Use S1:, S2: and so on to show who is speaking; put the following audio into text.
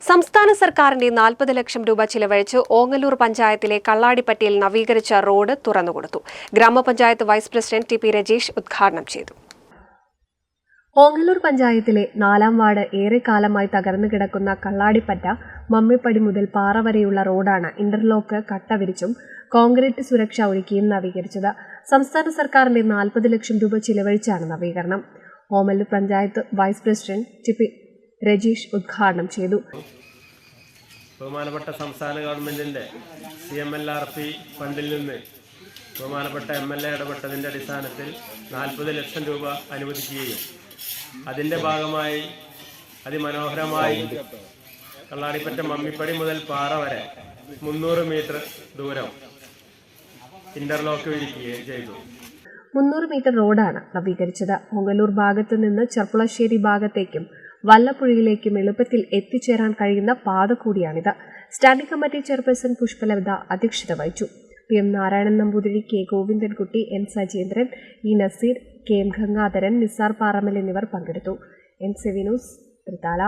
S1: സംസ്ഥാന സർക്കാരിന്റെ നാൽപ്പത് ലക്ഷം രൂപ ചിലവഴിച്ച് ഓങ്ങല്ലൂർ പഞ്ചായത്തിലെ കള്ളാടിപ്പട്ടിയിൽ നവീകരിച്ച റോഡ് തുറന്നുകൊടുത്തു. ഗ്രാമപഞ്ചായത്ത് vice president T P Rajeesh ഉദ്ഘാടനം ചെയ്തു.
S2: ഓങ്ങല്ലൂർ പഞ്ചായത്തിലെ നാലാം വാർഡ് ഏറെക്കാലമായി തകർന്നു കിടക്കുന്ന കള്ളാടിപ്പറ്റ മമ്മിപ്പടി മുതൽ പാറ വരെയുള്ള റോഡാണ് ഇന്റർലോക്ക് കട്ട വിരിച്ചും കോൺക്രീറ്റ് സുരക്ഷ ഒരുക്കിയും നവീകരിച്ചത്. സംസ്ഥാന സർക്കാരിന്റെ നാൽപ്പത് ലക്ഷം രൂപ ചിലവഴിച്ചാണ് നവീകരണം. Omallur panchayat vice president T P Rajeesh ഉദ്ഘാടനം ചെയ്തു.
S3: ബഹുമാനപ്പെട്ട സംസ്ഥാന ഗവൺമെന്റിന്റെ C M L R P ഫണ്ടിൽ നിന്ന് ബഹുമാനപ്പെട്ട എം എൽ എ ഇടപെട്ടതിന്റെ അടിസ്ഥാനത്തിൽ നാൽപ്പത് ലക്ഷം രൂപ അനുവദിക്കുകയും അതിന്റെ ഭാഗമായി അതിമനോഹരമായി കള്ളാടിപ്പറ്റ മമ്മിപ്പടി മുതൽ പാറ വരെ മുന്നൂറ് മീറ്റർ ദൂരം ഇന്റർലോക്ക് വിരിക്കുകയും ചെയ്തു.
S2: മുന്നൂറ് മീറ്റർ റോഡാണ് നവീകരിച്ചത്. മുങ്ങലൂർ ഭാഗത്ത് നിന്ന് ചെർപ്പുളശ്ശേരി ഭാഗത്തേക്കും വല്ലപ്പുഴയിലേക്കും എളുപ്പത്തിൽ എത്തിച്ചേരാൻ കഴിയുന്ന പാത കൂടിയാണിത്. സ്റ്റാൻഡിംഗ് കമ്മിറ്റി ചെയർപേഴ്സൺ പുഷ്പലത അധ്യക്ഷത വഹിച്ചു. P M Narayanan Namboothiri K Govindankutty N Sajeendran E Nazeer K M Gangadharan Nisar Paramal എന്നിവർ പങ്കെടുത്തു. എൻ സെവിനൂസ് തൃത്താല.